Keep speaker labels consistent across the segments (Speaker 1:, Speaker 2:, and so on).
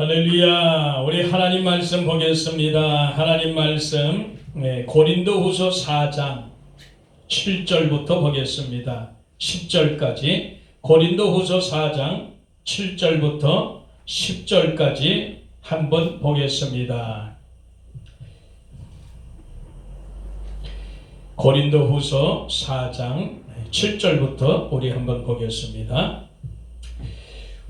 Speaker 1: 할렐루야. 우리 하나님 말씀 보겠습니다. 하나님 말씀 네, 고린도 후서 4장 7절부터 보겠습니다. 10절까지 고린도 후서 4장 7절부터 10절까지 한번 보겠습니다. 고린도 후서 4장 7절부터 우리 한번 보겠습니다.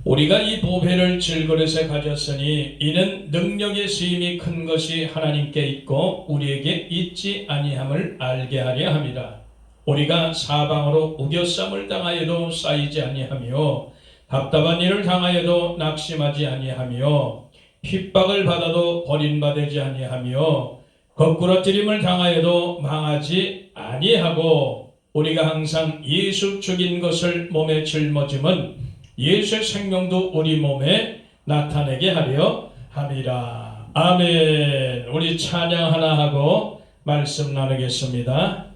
Speaker 1: 우리가 이 보배를 질그릇에 가졌으니 이는 능력의 수임이 큰 것이 하나님께 있고 우리에게 있지 아니함을 알게 하려 함이라. 우리가 사방으로 우겨쌈을 당하여도 쌓이지 아니하며 답답한 일을 당하여도 낙심하지 아니하며 핍박을 받아도 버림받지 아니하며 거꾸러뜨림을 당하여도 망하지 아니하고 우리가 항상 예수 죽인 것을 몸에 짊어짐은 예수의 생명도 우리 몸에 나타내게 하려 함이라. 아멘. 우리 찬양 하나 하고 말씀 나누겠습니다.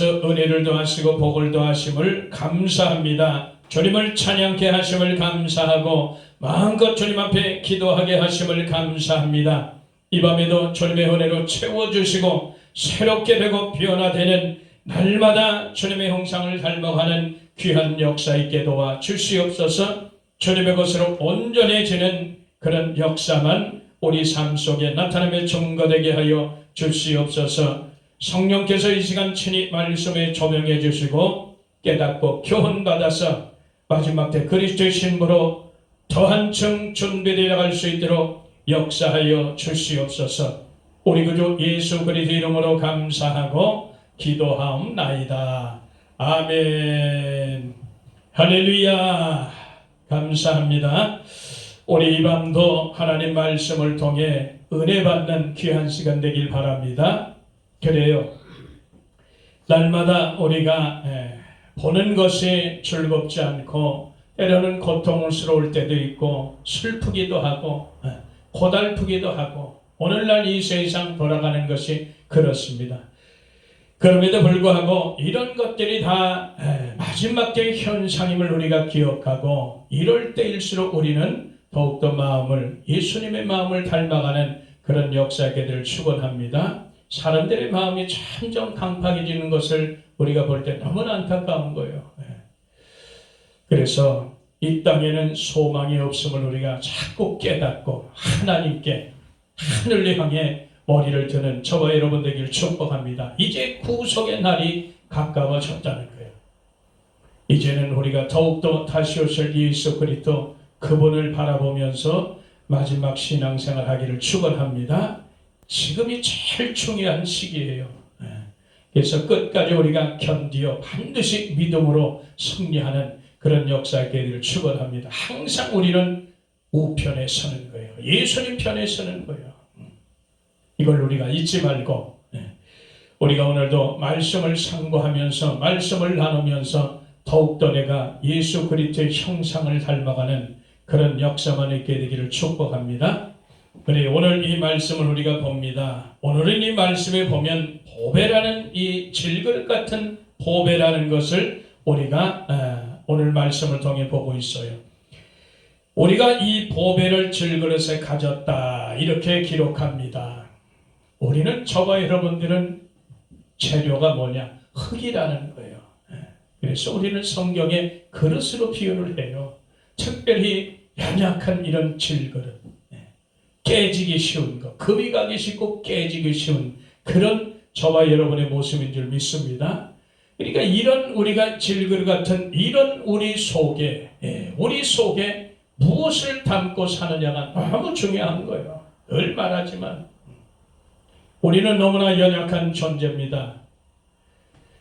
Speaker 1: 주님께서 은혜를 더하시고 복을 더하심을 감사합니다. 주님을 찬양케 하심을 감사하고 마음껏 주님 앞에 기도하게 하심을 감사합니다. 이 밤에도 주님의 은혜로 채워주시고 새롭게 되고 변화되는 날마다 주님의 형상을 닮아가는 귀한 역사 있게 도와 주시옵소서 주님의 것으로 온전해지는 그런 역사만 우리 삶 속에 나타나며 증거되게 하여 주시옵소서 성령께서 이 시간 친히 말씀에 조명해 주시고 깨닫고 교훈받아서 마지막 때 그리스도의 신부로 더 한층 준비되어 갈수 있도록 역사하여 주시옵소서. 우리 구주 예수 그리스도 이름으로 감사하고 기도하옵나이다. 아멘. 할렐루야. 감사합니다. 우리 이 밤도 하나님 말씀을 통해 은혜 받는 귀한 시간 되길 바랍니다. 그래요. 날마다 우리가 예, 보는 것이 즐겁지 않고 때로는 고통스러울 때도 있고 슬프기도 하고 예, 고달프기도 하고 오늘날 이 세상 돌아가는 것이 그렇습니다. 그럼에도 불구하고 이런 것들이 다 에, 마지막 때의 현상임을 우리가 기억하고 이럴 때일수록 우리는 더욱더 마음을 예수님의 마음을 닮아가는 그런 역사에게 될 축원합니다. 사람들의 마음이 점점 강팍해지는 것을 우리가 볼 때 너무나 안타까운 거예요. 예. 그래서 이 땅에는 소망이 없음을 우리가 자꾸 깨닫고 하나님께 하늘을 향해 머리를 드는 저와 여러분 되길 축복합니다. 이제 구속의 날이 가까워졌다는 거예요. 이제는 우리가 더욱더 다시 오실 예수 그리스도 그분을 바라보면서 마지막 신앙생활 하기를 축원합니다. 지금이 제일 중요한 시기예요. 예. 그래서 끝까지 우리가 견디어 반드시 믿음으로 승리하는 그런 역사가 되기를 축원합니다. 항상 우리는 우편에 서는 거예요. 예수님 편에 서는 거예요. 이걸 우리가 잊지 말고 예. 우리가 오늘도 말씀을 상고하면서 말씀을 나누면서 더욱더 내가 예수 그리스도의 형상을 닮아가는 그런 역사만 있게 되기를 축복합니다. 그래 오늘 이 말씀을 우리가 봅니다. 오늘은 이 말씀에 보면 보배라는 이 질그릇 같은 보배라는 것을 우리가 아, 오늘 말씀을 통해 보고 있어요. 우리가 이 보배를 질그릇에 가졌다 이렇게 기록합니다. 우리는 저와 여러분들은 재료가 뭐냐 흙이라는 거예요. 예. 그래서 우리는 성경에 그릇으로 비유를 해요. 특별히 연약한 이런 질그릇, 예. 깨지기 쉬운 것, 금이 가기 쉽고 깨지기 쉬운 그런 저와 여러분의 모습인 줄 믿습니다. 그러니까 이런 우리가 질그릇 같은 이런 우리 속에 예, 우리 속에 무엇을 담고 사느냐가 너무 중요한 거예요. 늘 말하지만 우리는 너무나 연약한 존재입니다.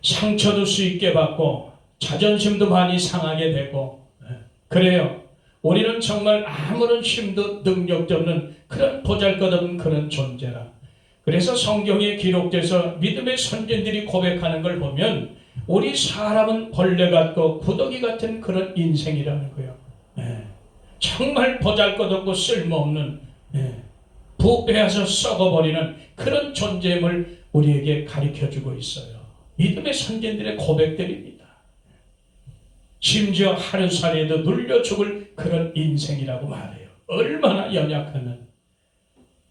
Speaker 1: 상처도 수있게 받고 자존심도 많이 상하게 되고 예, 그래요. 우리는 정말 아무런 힘도 능력도 없는 그런 보잘것없는 그런 존재라. 그래서 성경에 기록돼서 믿음의 선진들이 고백하는 걸 보면 우리 사람은 벌레 같고 구더기 같은 그런 인생이라는 거예요. 예. 정말 보잘것없고 쓸모없는 예. 부패해서 썩어버리는 그런 존재임을 우리에게 가르쳐주고 있어요. 믿음의 선진들의 고백들입니다. 심지어 하루살이에도 눌려 죽을 그런 인생이라고 말해요. 얼마나 연약하면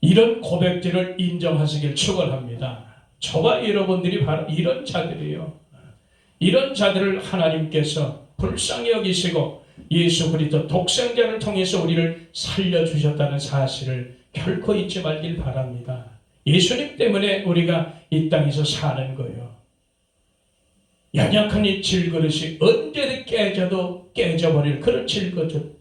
Speaker 1: 이런 고백들을 인정하시길 축원합니다. 저와 여러분들이 바로 이런 자들이에요. 이런 자들을 하나님께서 불쌍히 여기시고 예수 그리스도 독생자를 통해서 우리를 살려 주셨다는 사실을 결코 잊지 말길 바랍니다. 예수님 때문에 우리가 이 땅에서 사는 거예요. 연약한 이 질그릇이 언제든 깨져도 깨져버릴 그런 질그릇.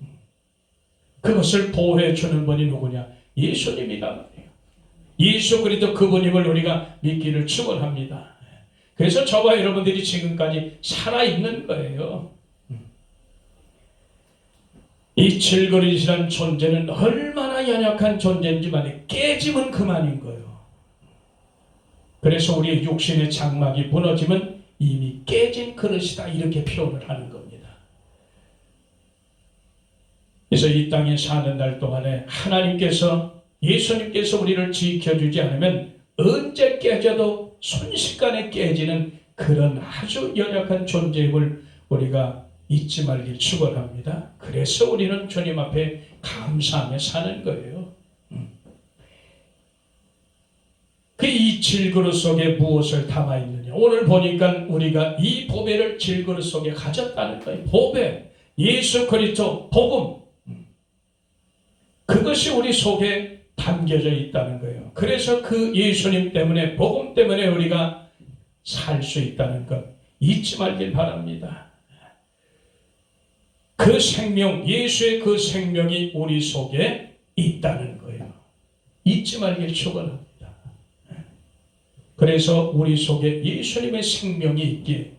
Speaker 1: 그것을 보호해 주는 분이 누구냐? 예수님이다 말이에요. 예수 그리스도 그분임을 우리가 믿기를 축원합니다. 그래서 저와 여러분들이 지금까지 살아 있는 거예요. 이 질그릇이란 존재는 얼마나 연약한 존재인지만 깨지면 그만인 거예요. 그래서 우리의 육신의 장막이 무너지면 이미 깨진 그릇이다 이렇게 표현을 하는 겁니다. 그래서 이 땅에 사는 날 동안에 하나님께서 예수님께서 우리를 지켜주지 않으면 언제 깨져도 순식간에 깨지는 그런 아주 연약한 존재임을 우리가 잊지 말길 축원합니다. 그래서 우리는 주님 앞에 감사하며 사는 거예요. 그 이 질그릇 속에 무엇을 담아 있느냐? 오늘 보니까 우리가 이 보배를 질그릇 속에 가졌다는 거예요. 보배, 예수 그리스도 복음. 그것이 우리 속에 담겨져 있다는 거예요. 그래서 그 예수님 때문에 복음 때문에 우리가 살 수 있다는 것 잊지 말길 바랍니다. 그 생명, 예수의 그 생명이 우리 속에 있다는 거예요. 잊지 말길 축원합니다. 그래서 우리 속에 예수님의 생명이 있기에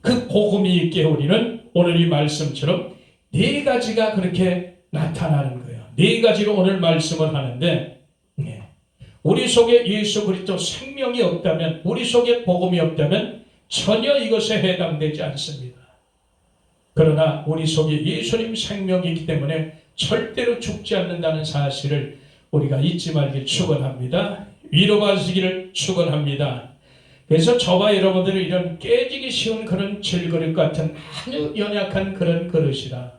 Speaker 1: 그 복음이 있기에 우리는 오늘 이 말씀처럼 네 가지가 그렇게 나타나는 거예요. 네 가지로 오늘 말씀을 하는데 예. 우리 속에 예수 그리스도 생명이 없다면 우리 속에 복음이 없다면 전혀 이것에 해당되지 않습니다. 그러나 우리 속에 예수님 생명이 있기 때문에 절대로 죽지 않는다는 사실을 우리가 잊지 말길 축원합니다. 위로받으시기를 축원합니다. 그래서 저와 여러분들은 이런 깨지기 쉬운 그런 질그릇 같은 아주 연약한 그런 그릇이라.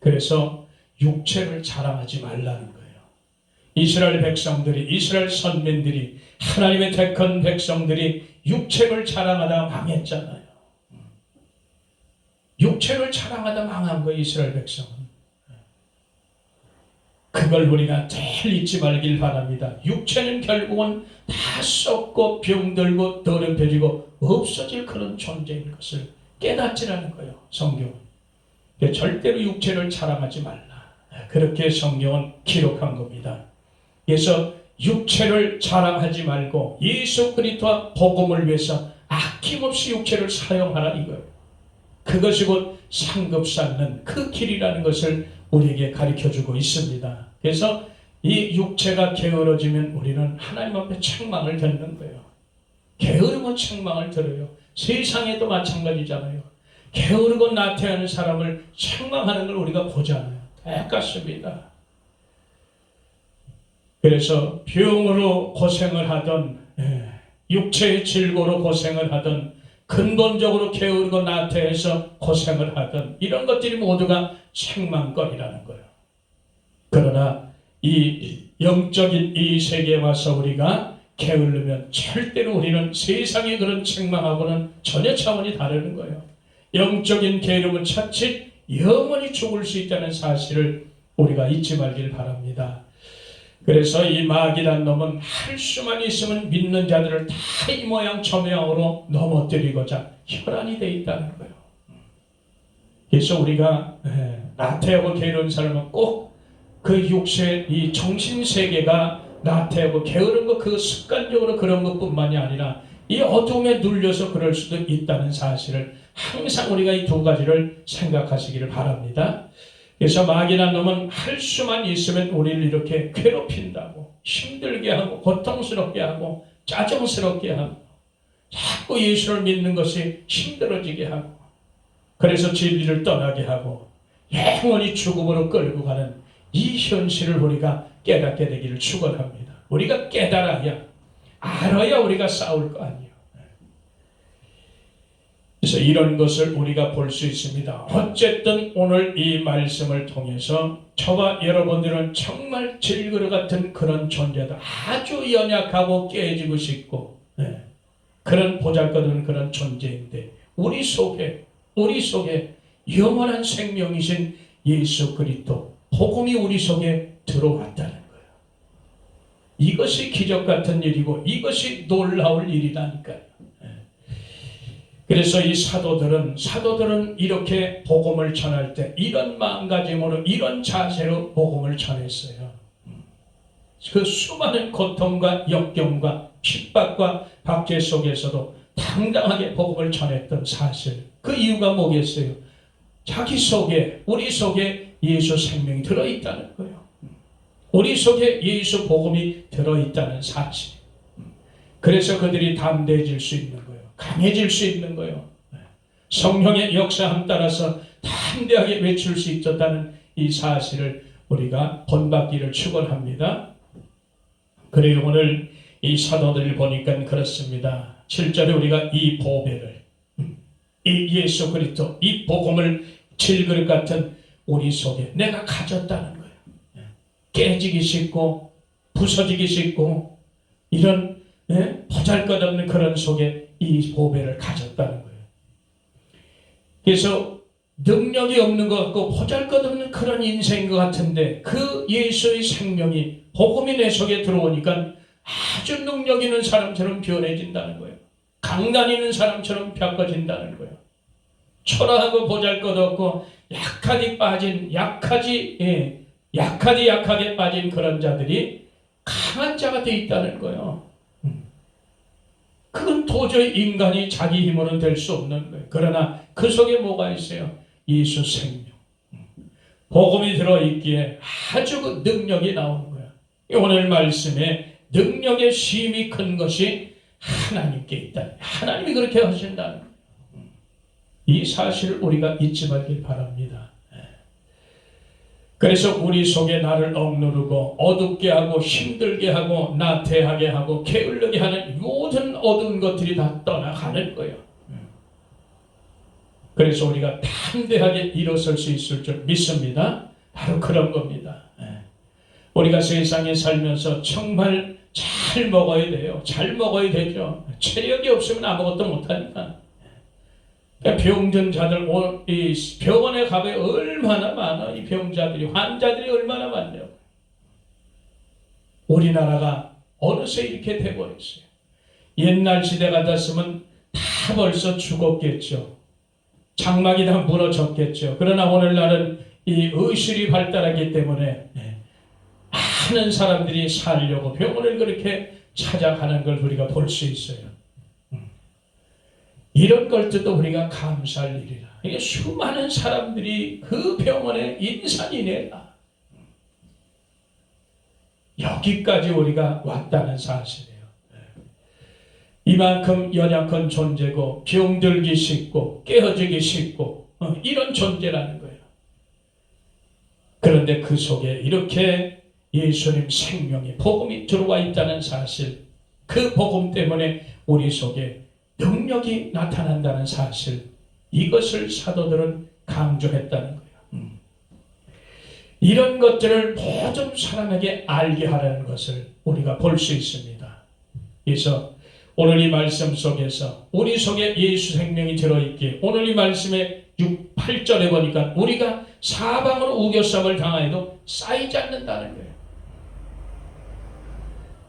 Speaker 1: 그래서 육체를 자랑하지 말라는 거예요. 이스라엘 백성들이 이스라엘 선민들이 하나님의 택한 백성들이 육체를 자랑하다 망했잖아요. 육체를 자랑하다 망한 거예요, 이스라엘 백성은. 그걸 우리가 제일 잊지 말길 바랍니다. 육체는 결국은 다 썩고 병들고 더럽혀지고 없어질 그런 존재인 것을 깨닫지라는 거예요. 성경은. 절대로 육체를 자랑하지 말라. 그렇게 성경은 기록한 겁니다. 그래서 육체를 자랑하지 말고 예수 그리스도와 복음을 위해서 아낌없이 육체를 사용하라 이거예요. 그것이 곧 상급 쌓는 그 길이라는 것을 우리에게 가르쳐 주고 있습니다. 그래서 이 육체가 게으러지면 우리는 하나님 앞에 책망을 듣는 거예요. 게으르면 책망을 들어요. 세상에도 마찬가지잖아요. 게으르고 나태하는 사람을 책망하는 걸 우리가 보잖아요. 똑같습니다. 그래서 병으로 고생을 하던 예, 육체의 질고로 고생을 하던 근본적으로 게으르고 나태해서 고생을 하던 이런 것들이 모두가 책망거리라는 거예요. 그러나 이 영적인 이 세계에 와서 우리가 게으르면 절대로 우리는 세상의 그런 책망하고는 전혀 차원이 다르는 거예요. 영적인 게으름은 차칫 영원히 죽을 수 있다는 사실을 우리가 잊지 말길 바랍니다. 그래서 이 마귀란 놈은 할 수만 있으면 믿는 자들을 다 이 모양 저 모양으로 넘어뜨리고자 혈안이 돼 있다는 거예요. 그래서 우리가 예, 나태하고 게으른 사람은 꼭 그 육체 이 정신 세계가 나태하고 게으른 거그 습관적으로 그런 것뿐만이 아니라 이 어둠에 눌려서 그럴 수도 있다는 사실을 항상 우리가 이 두 가지를 생각하시기를 바랍니다. 그래서 마귀란 놈은 할 수만 있으면 우리를 이렇게 괴롭힌다고 힘들게 하고 고통스럽게 하고 짜증스럽게 하고 자꾸 예수를 믿는 것이 힘들어지게 하고 그래서 진리를 떠나게 하고 영원히 죽음으로 끌고 가는 이 현실을 우리가 깨닫게 되기를 축원합니다. 우리가 깨달아야 알아야 우리가 싸울 거 아니에요. 그래서 이런 것을 우리가 볼 수 있습니다. 어쨌든 오늘 이 말씀을 통해서 저와 여러분들은 정말 질그릇 같은 그런 존재다. 아주 연약하고 깨지고 싶고 네. 그런 보잘것없는 그런 존재인데 우리 속에 우리 속에 영원한 생명이신 예수 그리스도 복음이 우리 속에 들어왔다는 거예요. 이것이 기적 같은 일이고 이것이 놀라울 일이라니까요. 그래서 이 사도들은 사도들은 이렇게 복음을 전할 때 이런 마음가짐으로 이런 자세로 복음을 전했어요. 그 수많은 고통과 역경과 핍박과 박제 속에서도 당당하게 복음을 전했던 사실. 그 이유가 뭐겠어요? 자기 속에 우리 속에 예수 생명이 들어 있다는 거예요. 우리 속에 예수 복음이 들어 있다는 사실. 그래서 그들이 담대해질 수 있는. 강해질 수 있는 거예요. 성령의 역사함 따라서 담대하게 외칠 수 있었다는 이 사실을 우리가 본받기를 축원합니다. 그래요 오늘 이 사도들을 보니까 그렇습니다. 7절에 우리가 이 보배를 이 예수 그리스도 이 복음을 질그릇 같은 우리 속에 내가 가졌다는 거예요. 깨지기 쉽고 부서지기 쉽고 이런 예? 보잘것없는 그런 속에 이 보배를 가졌다는 거예요. 그래서 능력이 없는 것 같고 보잘것없는 그런 인생인 것 같은데 그 예수의 생명이 복음이 내 속에 들어오니까 아주 능력 있는 사람처럼 변해진다는 거예요. 강단 있는 사람처럼 바꿔진다는 거예요. 초라하고 보잘것없고 약하디 빠진 약하지 예, 약하디 약하게 빠진 그런 자들이 강한 자가 돼 있다는 거예요. 그건 도저히 인간이 자기 힘으로는 될 수 없는 거예요. 그러나 그 속에 뭐가 있어요? 예수 생명. 복음이 들어있기에 아주 그 능력이 나오는 거예요. 오늘 말씀에 능력의 심이 큰 것이 하나님께 있다. 하나님이 그렇게 거예요. 이 사실을 우리가 잊지 말길 바랍니다. 그래서 우리 속에 나를 억누르고 어둡게 하고 힘들게 하고 나태하게 하고 게을르게 하는 모든 어두운 것들이 다 떠나가는 거예요. 그래서 우리가 담대하게 일어설 수 있을 줄 믿습니다. 바로 그런 겁니다. 우리가 세상에 살면서 정말 잘 먹어야 돼요. 잘 먹어야 되죠. 체력이 없으면 아무것도 못하니까. 병든 자들 이 병원에 가면 얼마나 많아 이 병자들이 환자들이 얼마나 많냐고 우리나라가 어느새 이렇게 돼버렸어요 옛날 시대 같았으면 다 벌써 죽었겠죠 장막이 다 무너졌겠죠. 그러나 오늘날은 이 의술이 발달하기 때문에 예, 많은 사람들이 살려고 병원을 그렇게 찾아가는 걸 우리가 볼 수 있어요. 음. 이런 것들도 우리가 감사할 일이라. 이게 수많은 사람들이 그 병원에 인산이네라. 여기까지 우리가 왔다는 사실이에요. 이만큼 연약한 존재고 병들기 쉽고 깨어지기 쉽고 어, 이런 존재라는 거예요. 그런데 그 속에 이렇게 예수님 생명이 복음이 들어와 있다는 사실 그 복음 때문에 우리 속에 능력이 나타난다는 사실 이것을 사도들은 강조했다는 거예요. 음. 이런 것들을 모든 사람에게 알게 하라는 것을 우리가 볼 수 있습니다. 그래서 오늘 이 말씀 속에서 우리 속에 예수 생명이 들어있기에 오늘 이 말씀의 6, 8절에 보니까 우리가 사방으로 우겨쌈을 당하여도 쌓이지 않는다는 거예요.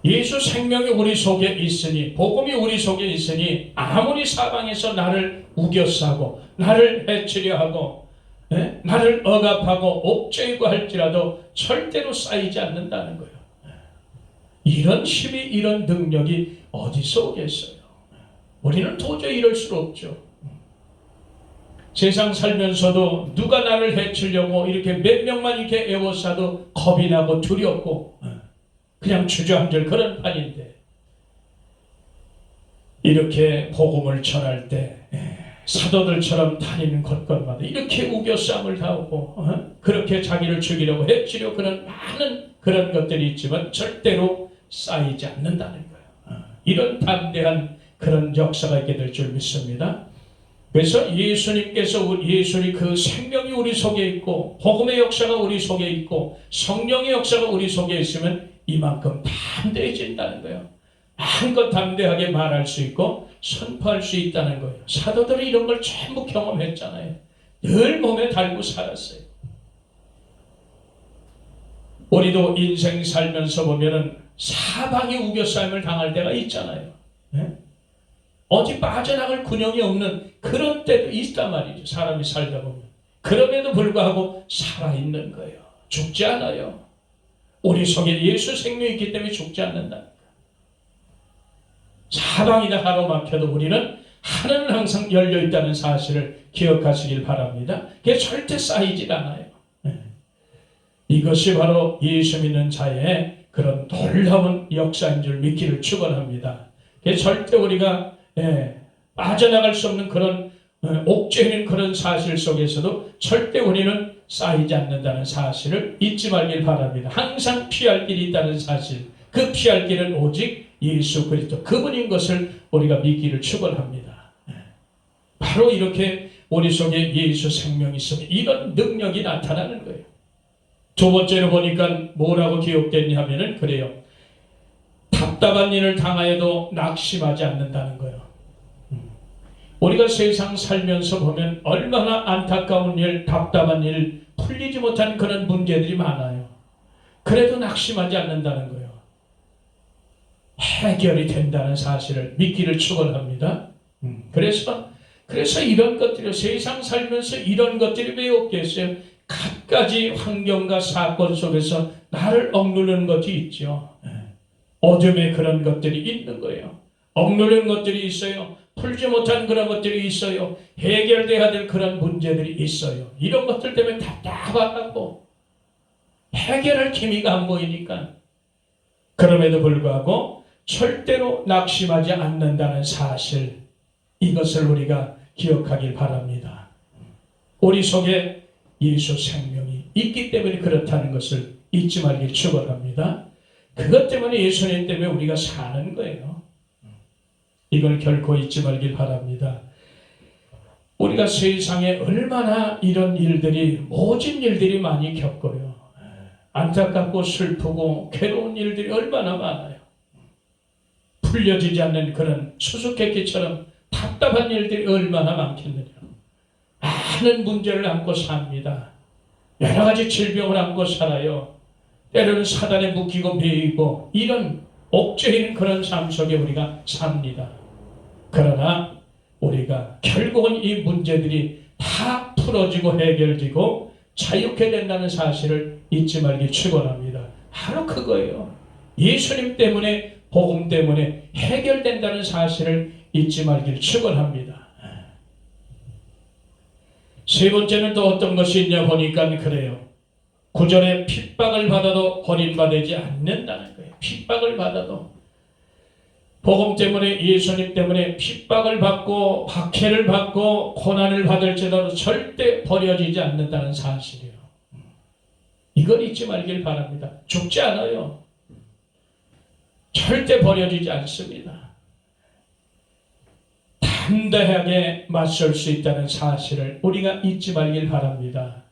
Speaker 1: 예수 생명이 우리 속에 있으니 복음이 우리 속에 있으니 아무리 사방에서 나를 우겨싸고 나를 해치려 하고 예? 나를 억압하고 옥죄이고 할지라도 절대로 쌓이지 않는다는 거예요. 이런 힘이 이런 능력이 어디서 오겠어요? 우리는 도저히 이럴 수 없죠. 세상 살면서도 누가 나를 해치려고 이렇게 몇 명만 이렇게 애워싸도 겁이 나고 두렵고 그냥 주저앉을 그런 판인데 이렇게 복음을 전할 때 예, 사도들처럼 다니는 곳곳마다 이렇게 우겨싸움을 하고 어? 그렇게 자기를 죽이려고 해치려 그런 많은 그런 것들이 있지만 절대로 쌓이지 않는다는 거예요. 어, 이런 담대한 그런 역사가 있게 될 줄 믿습니다. 그래서 예수님께서 예수님 그 생명이 우리 속에 있고 복음의 역사가 우리 속에 있고 성령의 역사가 우리 속에 있으면 이만큼 담대해진다는 거예요. 마음껏 담대하게 말할 수 있고 선포할 수 있다는 거예요. 사도들이 이런 걸 전부 경험했잖아요. 늘 몸에 달고 살았어요. 우리도 인생 살면서 보면은 사방에 우겨싸임을 당할 때가 있잖아요. 네? 어디 빠져나갈 군형이 없는 그런 때도 있단 말이죠. 사람이 살다 보면. 그럼에도 불구하고 살아있는 거예요. 죽지 않아요. 우리 속에 예수 생명이 있기 때문에 죽지 않는다. 사방이다 가로막혀도 우리는 하늘은 항상 열려 있다는 사실을 기억하시길 바랍니다. 그게 절대 쌓이질 않아요. 네. 이것이 바로 예수 믿는 자의 그런 놀라운 역사인 줄 믿기를 축원합니다. 절대 우리가 예, 빠져나갈 수 없는 그런 어, 옥죄는 그런 사실 속에서도 절대 우리는 쌓이지 않는다는 사실을 잊지 말길 바랍니다. 항상 피할 길이 있다는 사실, 그 피할 길은 오직 예수 그리스도 그분인 것을 우리가 믿기를 축원합니다. 예. 바로 이렇게 우리 속에 예수 생명이 있으면 이런 능력이 나타나는 거예요. 두 번째로 보니까 뭐라고 기억됐냐 하면은 그래요. 답답한 일을 당하여도 낙심하지 않는다는 거예요. 음. 우리가 세상 살면서 보면 얼마나 안타까운 일, 답답한 일, 풀리지 못한 그런 문제들이 많아요. 그래도 낙심하지 않는다는 거예요. 해결이 된다는 사실을 믿기를 축원합니다. 음. 그래서 그래서 이런 것들이 세상 살면서 이런 것들이 왜 없겠어요? 갖가지 환경과 사건 속에서 나를 억누르는 것이 있죠. 어둠에 그런 것들이 있는 거예요. 억누르는 것들이 있어요. 풀지 못한 그런 것들이 있어요. 해결돼야 될 그런 문제들이 있어요. 이런 것들 때문에 답답하고 해결할 기미가 안 보이니까 그럼에도 불구하고 절대로 낙심하지 않는다는 사실 이것을 우리가 기억하길 바랍니다. 우리 속에 예수 생명이 있기 때문에 그렇다는 것을 잊지 말길 축원합니다. 그것 때문에 예수님 때문에 우리가 사는 거예요. 이걸 결코 잊지 말길 바랍니다. 우리가 세상에 얼마나 이런 일들이 모진 일들이 많이 겪어요. 안타깝고 슬프고 괴로운 일들이 얼마나 많아요. 풀려지지 않는 그런 수수께끼처럼 답답한 일들이 얼마나 많겠느냐. 많은 문제를 안고 삽니다. 여러 가지 질병을 안고 살아요. 때로는 사단에 묶이고 매이고 이런 옥죄인 그런 삶 속에 우리가 삽니다. 그러나 우리가 결국은 이 문제들이 다 풀어지고 해결되고 자유케 된다는 사실을 잊지 말기 축원합니다. 바로 그거예요. 예수님 때문에 복음 때문에 해결된다는 사실을 잊지 말길 축원합니다. 세 번째는 또 어떤 것이 있냐 보니까 그래요. 구절에 핍박을 받아도 버림받지 않는다는 거예요. 핍박을 받아도 복음 때문에 예수님 때문에 핍박을 받고 박해를 받고 고난을 받을지라도 절대 버려지지 않는다는 사실이에요. 이걸 잊지 말길 바랍니다. 죽지 않아요. 절대 버려지지 않습니다. 담대하게 맞설 수 있다는 사실을 우리가 잊지 말길 바랍니다.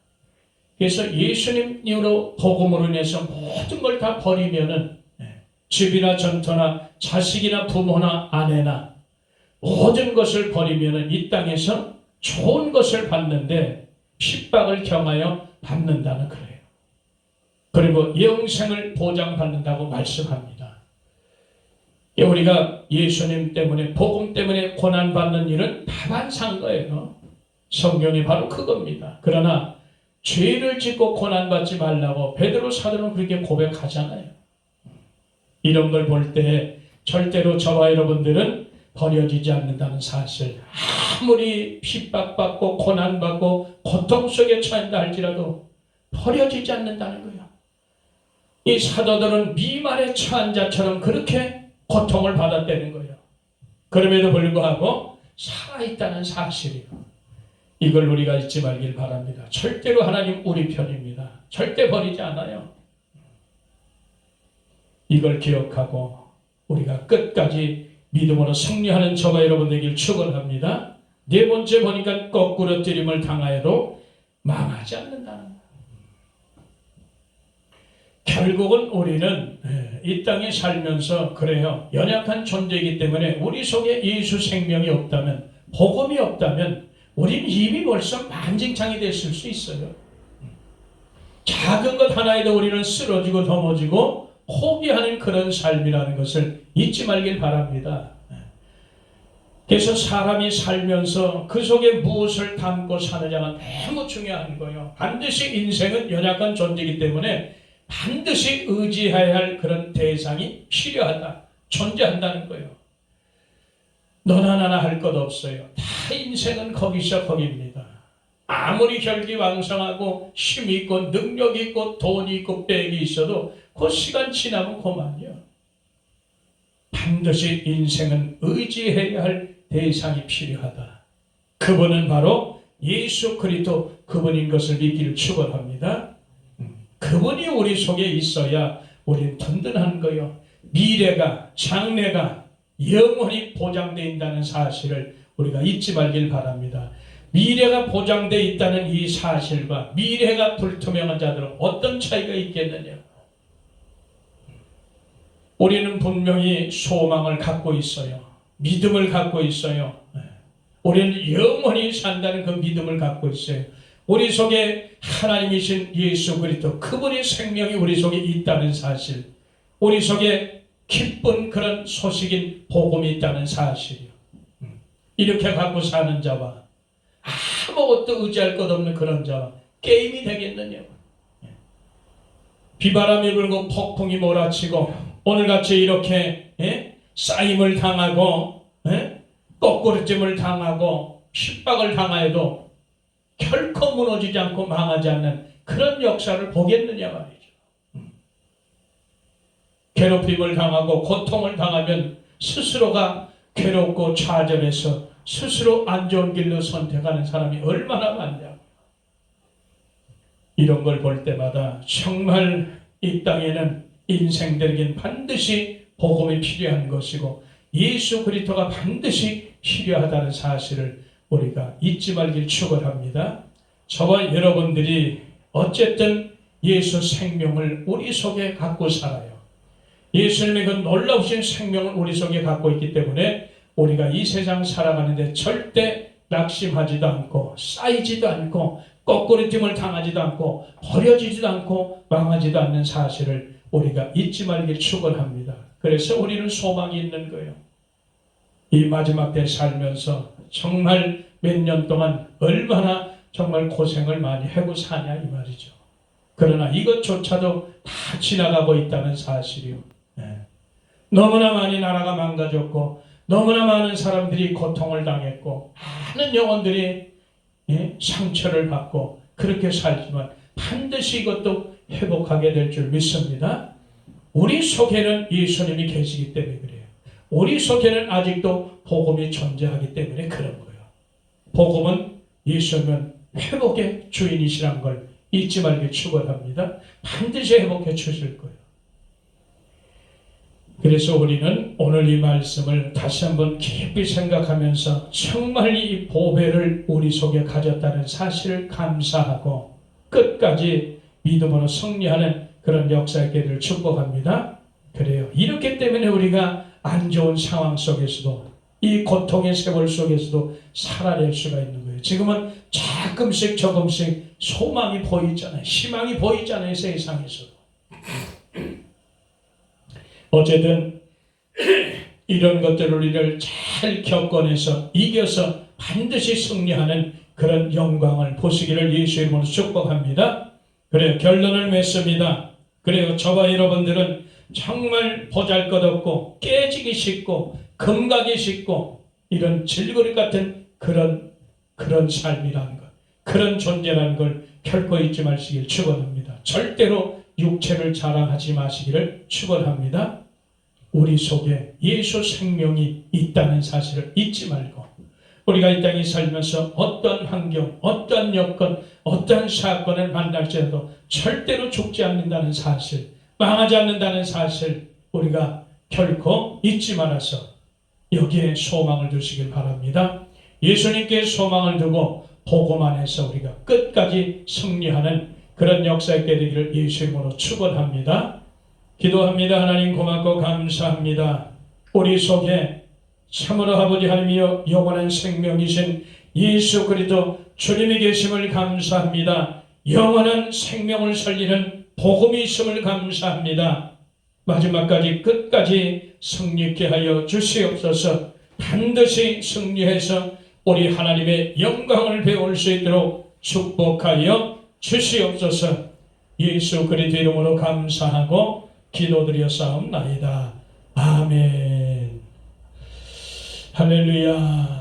Speaker 1: 그래서 예수님으로 복음으로 인해서 모든 걸 다 버리면은 집이나 전터나 자식이나 부모나 아내나 모든 것을 버리면은 이 땅에서 좋은 것을 받는데 핍박을 경하여 받는다는 거예요. 그리고 영생을 보장받는다고 말씀합니다. 예, 우리가 예수님 때문에 복음 때문에 고난 받는 일은 다반사인 거예요. 성경이 바로 그겁니다. 그러나 죄를 짓고 고난 받지 말라고 베드로 사도는 그렇게 고백하잖아요. 이런 걸 볼 때 절대로 저와 여러분들은 버려지지 않는다는 사실. 아무리 핍박받고 고난받고 고통 속에 처한다 할지라도 버려지지 않는다는 거예요. 이 사도들은 미말에 처한 자처럼 그렇게 고통을 받았다는 거예요. 그럼에도 불구하고 살아있다는 사실이에요. 이걸 우리가 잊지 말길 바랍니다. 절대로 하나님 우리 편입니다. 절대 버리지 않아요. 이걸 기억하고 우리가 끝까지 믿음으로 승리하는 저와 여러분 되길 축원합니다. 네 번째 보니까 거꾸로 뜨림을 당하여도 망하지 않는다는. 결국은 우리는 예, 이 땅에 살면서 그래요. 연약한 존재이기 때문에 우리 속에 예수 생명이 없다면 복음이 없다면 우리는 이미 벌써 만증창이 됐을 수 있어요. 작은 것 하나에도 우리는 쓰러지고 넘어지고 포기하는 그런 삶이라는 것을 잊지 말길 바랍니다. 그래서 사람이 살면서 그 속에 무엇을 담고 사느냐가 너무 중요한 거예요. 반드시 인생은 연약한 존재이기 때문에 반드시 의지해야 할 그런 대상이 필요하다. 존재한다는 거예요. 너나 나나 할 것 없어요. 다 인생은 거기서 거기입니다. 아무리 결기왕성하고 힘이 있고 능력이 있고 돈이 있고 백이 있어도 그 시간 지나면 그만이요. 반드시 인생은 의지해야 할 대상이 필요하다. 그분은 바로 예수 그리스도 그분인 것을 믿기를 축원합니다. 그분이 우리 속에 있어야 우리는 든든한 거요. 미래가 장래가 영원히 보장되어 있다는 사실을 우리가 잊지 말길 바랍니다. 미래가 보장되어 있다는 이 사실과 미래가 불투명한 자들은 어떤 차이가 있겠느냐? 우리는 분명히 소망을 갖고 있어요. 믿음을 갖고 있어요. 우리는 영원히 산다는 그 믿음을 갖고 있어요. 우리 속에 하나님이신 예수 그리스도 그분의 생명이 우리 속에 있다는 사실, 우리 속에 기쁜 그런 소식인 복음이 있다는 사실이요. 이렇게 갖고 사는 자와 아무것도 의지할 것 없는 그런 자와 게임이 되겠느냐고. 비바람이 불고 폭풍이 몰아치고 오늘같이 이렇게 예? 쌓임을 당하고 예? 거꾸로짐을 당하고 핍박을 당하여도 결코 무너지지 않고 망하지 않는 그런 역사를 보겠느냐 말이죠. 음. 괴롭힘을 당하고 고통을 당하면 스스로가 괴롭고 좌절해서 스스로 안 좋은 길로 선택하는 사람이 얼마나 많냐. 이런 걸 볼 때마다 정말 이 땅에는 인생들에겐 반드시 복음이 필요한 것이고 예수 그리스도가 반드시 필요하다는 사실을 우리가 잊지 말길 축원합니다. 저와 여러분들이 어쨌든 예수 생명을 우리 속에 갖고 살아요. 예수님의 그 놀라우신 생명을 우리 속에 갖고 있기 때문에 우리가 이 세상 살아가는데 절대 낙심하지도 않고 쌓이지도 않고 거꾸로 틈을 당하지도 않고 버려지지도 않고 망하지도 않는 사실을 우리가 잊지 말길 축원합니다. 그래서 우리는 소망이 있는 거예요. 이 마지막 때 살면서 정말 몇 년 동안 얼마나 정말 고생을 많이 하고 사냐 이 말이죠. 그러나 이것조차도 다 지나가고 있다는 사실이요. 예. 너무나 많이 나라가 망가졌고 너무나 많은 사람들이 고통을 당했고 많은 영혼들이 예, 상처를 받고 그렇게 살지만 반드시 이것도 회복하게 될 줄 믿습니다. 우리 속에는 예수님이 계시기 때문에 그래요. 우리 속에는 아직도 복음이 존재하기 때문에 그런 거예요. 복음은 예수님은 회복의 주인이시란 걸 잊지 말게 축원합니다. 반드시 회복해 주실 거예요. 그래서 우리는 오늘 이 말씀을 다시 한번 깊이 생각하면서 정말 이 보배를 우리 속에 가졌다는 사실을 감사하고 끝까지 믿음으로 승리하는 그런 역사의 길을 축복합니다. 그래요. 이렇기 때문에 우리가 안 좋은 상황 속에서도 이 고통의 세월 속에서도 살아낼 수가 있는 거예요. 지금은 조금씩 조금씩 소망이 보이잖아요. 희망이 보이잖아요. 세상에서도. 어쨌든 이런 것들을 우리를 잘 겪어내서 이겨서 반드시 승리하는 그런 영광을 보시기를 예수 이름으로 축복합니다. 그래요. 결론을 맺습니다. 그래요. 저와 여러분들은 정말 보잘 것 없고 깨지기 쉽고 금가기 쉽고 이런 질거리 같은 그런 그런 삶이라는 것, 그런 존재라는 걸 결코 잊지 마시길 축원합니다. 절대로 육체를 자랑하지 마시기를 축원합니다. 우리 속에 예수 생명이 있다는 사실을 잊지 말고 우리가 이 땅에 살면서 어떤 환경, 어떤 여건, 어떤 사건을 만날지라도 절대로 죽지 않는다는 사실, 망하지 않는다는 사실 우리가 결코 잊지 말아서 여기에 소망을 두시길 바랍니다. 예수님께 소망을 두고 복음 안에서 우리가 끝까지 승리하는 그런 역사의 되기를 예수 이름으로 축원합니다. 기도합니다. 하나님 고맙고 감사합니다. 우리 속에 참으로 아버지 하나님이여 영원한 생명이신 예수 그리스도 주님이 계심을 감사합니다. 영원한 생명을 살리는 복음이 있음을 감사합니다. 마지막까지 끝까지 승리케 하여 주시옵소서. 반드시 승리해서 우리 하나님의 영광을 배울 수 있도록 축복하여 주시옵소서. 예수 그리스도 이름으로 감사하고 기도드려 싸움나이다. 아멘. 할렐루야.